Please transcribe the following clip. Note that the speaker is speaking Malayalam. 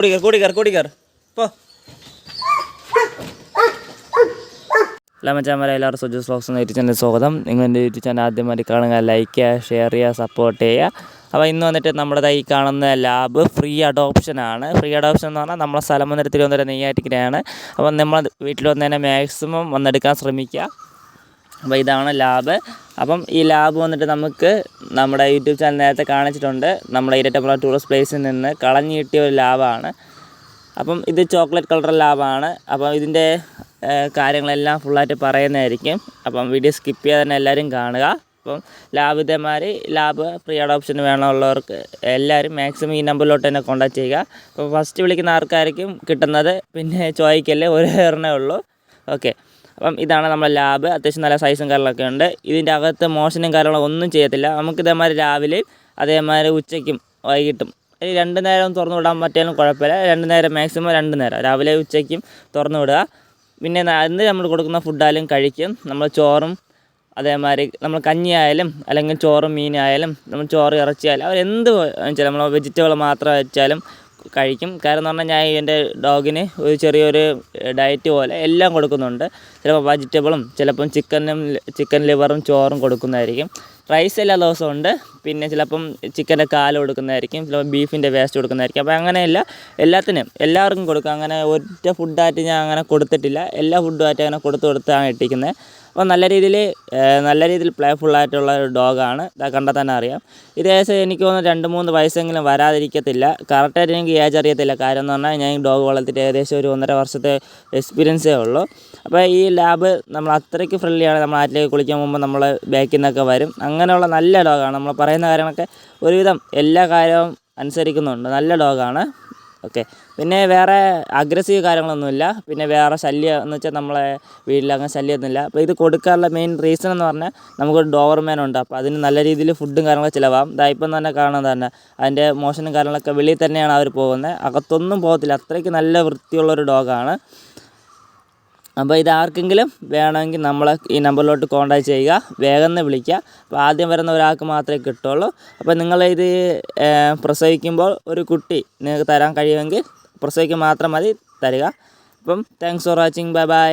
കൂടി കയർ കൂടി കയർ കൂടി കയർ പോ എല്ലാ മച്ചാമാരെ എല്ലാവരും സുജു സ്ലോക്സ് എന്ന യൂട്യൂബ് ചാനൽ സ്വാഗതം. നിങ്ങൾ എന്റെ യൂട്യൂബ് ചാനൽ ആദ്യമായിട്ട് കാണുക ലൈക്ക് ചെയ്യുക ഷെയർ ചെയ്യുക സപ്പോർട്ട് ചെയ്യുക. അപ്പോൾ ഇന്ന് വന്നിട്ട് നമ്മുടെ ഈ കാണുന്ന ലാബ് ഫ്രീ അഡോപ്ഷൻ ആണ്. ഫ്രീ അഡോപ്ഷൻ എന്ന് പറഞ്ഞാൽ നമ്മളെ സ്ഥലം വന്നിട്ട് തിരുവനന്തപുരം നെയ്യാറ്റിക്കരയാണ് അപ്പോൾ നമ്മൾ വീട്ടിൽ വന്നതിനെ മാക്സിമം വന്നെടുക്കാൻ ശ്രമിക്കുക. അപ്പോൾ ഇതാണ് ലാബ്. അപ്പം ഈ ലാബ് വന്നിട്ട് നമുക്ക് നമ്മുടെ യൂട്യൂബ് ചാനൽ നേരത്തെ കാണിച്ചിട്ടുണ്ട്. നമ്മുടെ ഇരട്ടപ്പുറ ടൂറിസ്റ്റ് പ്ലേസിൽ നിന്ന് കളഞ്ഞു കിട്ടിയ ഒരു ലാബാണ്. അപ്പം ഇത് ചോക്ലേറ്റ് കളർ ലാബാണ്. അപ്പം ഇതിന്റെ കാര്യങ്ങളെല്ലാം ഫുള്ളായിട്ട് പറയുന്നതായിരിക്കും. അപ്പം വീഡിയോ സ്കിപ്പ് ചെയ്യാതെ തന്നെ എല്ലാവരും കാണുക. അപ്പം ലാബ് ഇതേമാതിരി ലാബ് ഫ്രീ അഡോപ്ഷൻ വേണമുള്ളവർക്ക് എല്ലാവരും മാക്സിമം ഈ നമ്പറിലോട്ട് തന്നെ കോൺടാക്ട് ചെയ്യുക. അപ്പോൾ ഫസ്റ്റ് വിളിക്കുന്ന ആർക്കായിരിക്കും കിട്ടുന്നത് പിന്നെ ചോദിക്കല്ലേ ഒരേ ഉള്ളൂ. ഓക്കെ അപ്പം ഇതാണ് നമ്മുടെ ലാബ് അത്യാവശ്യം നല്ല സൈസും കാര്യങ്ങളൊക്കെ ഉണ്ട്. ഇതിന്റെ അകത്ത് മോഷനും കാര്യങ്ങളും ഒന്നും ചെയ്യത്തില്ല. നമുക്ക് ഇതേമാതിരി രാവിലെയും അതേമാതിരി ഉച്ചയ്ക്കും വൈകിട്ടും. ഈ രണ്ട് നേരം തുറന്നു വിടാൻ പറ്റിയാലും കുഴപ്പമില്ല. രണ്ട് നേരം മാക്സിമം രണ്ട് നേരം. രാവിലെ ഉച്ചയ്ക്കും തുറന്നു വിടുക. പിന്നെ അന്ന് നമ്മൾ കൊടുക്കുന്ന ഫുഡായാലും കഴിക്കും. നമ്മൾ ചോറും അതേമാതിരി നമ്മൾ കഞ്ഞി ആയാലും അല്ലെങ്കിൽ ചോറും മീനായാലും നമ്മൾ ചോറ് ഇറച്ചിയായാലും അവരെന്ത് വെച്ചാൽ നമ്മൾ വെജിറ്റബിൾ മാത്രം വെച്ചാലും കഴിക്കും. കാരണം എന്ന് പറഞ്ഞാൽ ഞാൻ എന്റെ ഡോഗിന് ഒരു ചെറിയൊരു ഡയറ്റ് പോലെ എല്ലാം കൊടുക്കുന്നുണ്ട്. ചിലപ്പോൾ വെജിറ്റബിളും ചിലപ്പം ചിക്കനും ചിക്കൻ ലിവറും ചോറും കൊടുക്കുന്നതായിരിക്കും. റൈസ് എല്ലാ ദിവസവും ഉണ്ട്. പിന്നെ ചിലപ്പം ചിക്കന്റെ കാൽ കൊടുക്കുന്നതായിരിക്കും ചിലപ്പോൾ ബീഫിന്റെ വേസ്റ്റ് കൊടുക്കുന്നതായിരിക്കും. അപ്പോൾ അങ്ങനെയല്ല എല്ലാത്തിനും എല്ലാവർക്കും കൊടുക്കും. അങ്ങനെ ഒറ്റ ഫുഡായിട്ട് ഞാൻ അങ്ങനെ കൊടുത്തിട്ടില്ല. എല്ലാ ഫുഡുമായിട്ട് അങ്ങനെ കൊടുത്തു കൊടുത്താണ് ഇട്ടിരിക്കുന്നത്. അപ്പോൾ നല്ല രീതിയിൽ നല്ല രീതിയിൽ പ്ലേഫുൾ ആയിട്ടുള്ള ഒരു ഡോഗാണ് കണ്ടാൽ തന്നെ അറിയാം. ഇത് ഏകദേശം എനിക്ക് തോന്നുന്നു രണ്ട് മൂന്ന് വയസ്സെങ്കിലും വരാതിരിക്കത്തില്ല. കറക്റ്റായിട്ട് എനിക്ക് ഏജ് അറിയത്തില്ല. കാര്യം എന്ന് പറഞ്ഞാൽ ഞാൻ ഈ ഡോഗ് വളർത്തിയിട്ട് ഏകദേശം ഒരു ഒന്നര വർഷത്തെ എക്സ്പീരിയൻസേ ഉള്ളൂ. അപ്പോൾ ഈ ലാബ് നമ്മൾ അത്രയ്ക്ക് ഫ്രണ്ട്ലിയാണ് നമ്മൾ ആറ്റിലേക്ക് കുളിക്കാൻ പോകുമ്പോൾ നമ്മൾ ബാക്കിൽ നിന്നൊക്കെ വരും. അങ്ങനെയുള്ള നല്ല ഡോഗാണ് നമ്മൾ പറയുന്ന കാര്യങ്ങളൊക്കെ ഒരുവിധം എല്ലാ കാര്യവും അനുസരിക്കുന്നുണ്ട്. നല്ല ഡോഗാണ്. ഓക്കെ. പിന്നെ വേറെ അഗ്രസീവ് കാര്യങ്ങളൊന്നുമില്ല. പിന്നെ വേറെ ശല്യം എന്ന് വെച്ചാൽ നമ്മളെ വീട്ടിൽ അങ്ങനെ ശല്യമൊന്നുമില്ല. അപ്പോൾ ഇത് കൊടുക്കാനുള്ള മെയിൻ റീസൺ എന്ന് പറഞ്ഞാൽ നമുക്കൊരു ഡോവർമാൻ ഉണ്ട്. അപ്പോൾ അതിന് നല്ല രീതിയിൽ ഫുഡും കാര്യങ്ങളൊക്കെ ചിലവാം ഇതായിപ്പം തന്നെ കാണാൻ തന്നെ അതിന്റെ മോഷനും കാര്യങ്ങളൊക്കെ വെളിയിൽ തന്നെയാണ് അവർ പോകുന്നത്. അകത്തൊന്നും പോകത്തില്ല. അത്രയ്ക്ക് നല്ല വൃത്തിയുള്ളൊരു ഡോഗാണ് അപ്പോൾ ഇത് ആർക്കെങ്കിലും വേണമെങ്കിൽ നമ്മളെ ഈ നമ്പറിലോട്ട് കോൺടാക്ട് ചെയ്യുക. വേഗം വിളിക്കുക. അപ്പോൾ ആദ്യം വരുന്ന ഒരാൾക്ക് മാത്രമേ കിട്ടുള്ളൂ അപ്പോൾ നിങ്ങൾ ഇത് പ്രസവിക്കുമ്പോൾ ഒരു കുട്ടി നിങ്ങൾക്ക് തരാൻ കഴിയുമെങ്കിൽ പ്രസവിക്കുക മാത്രം മതി തരിക. അപ്പം thanks for watching bye bye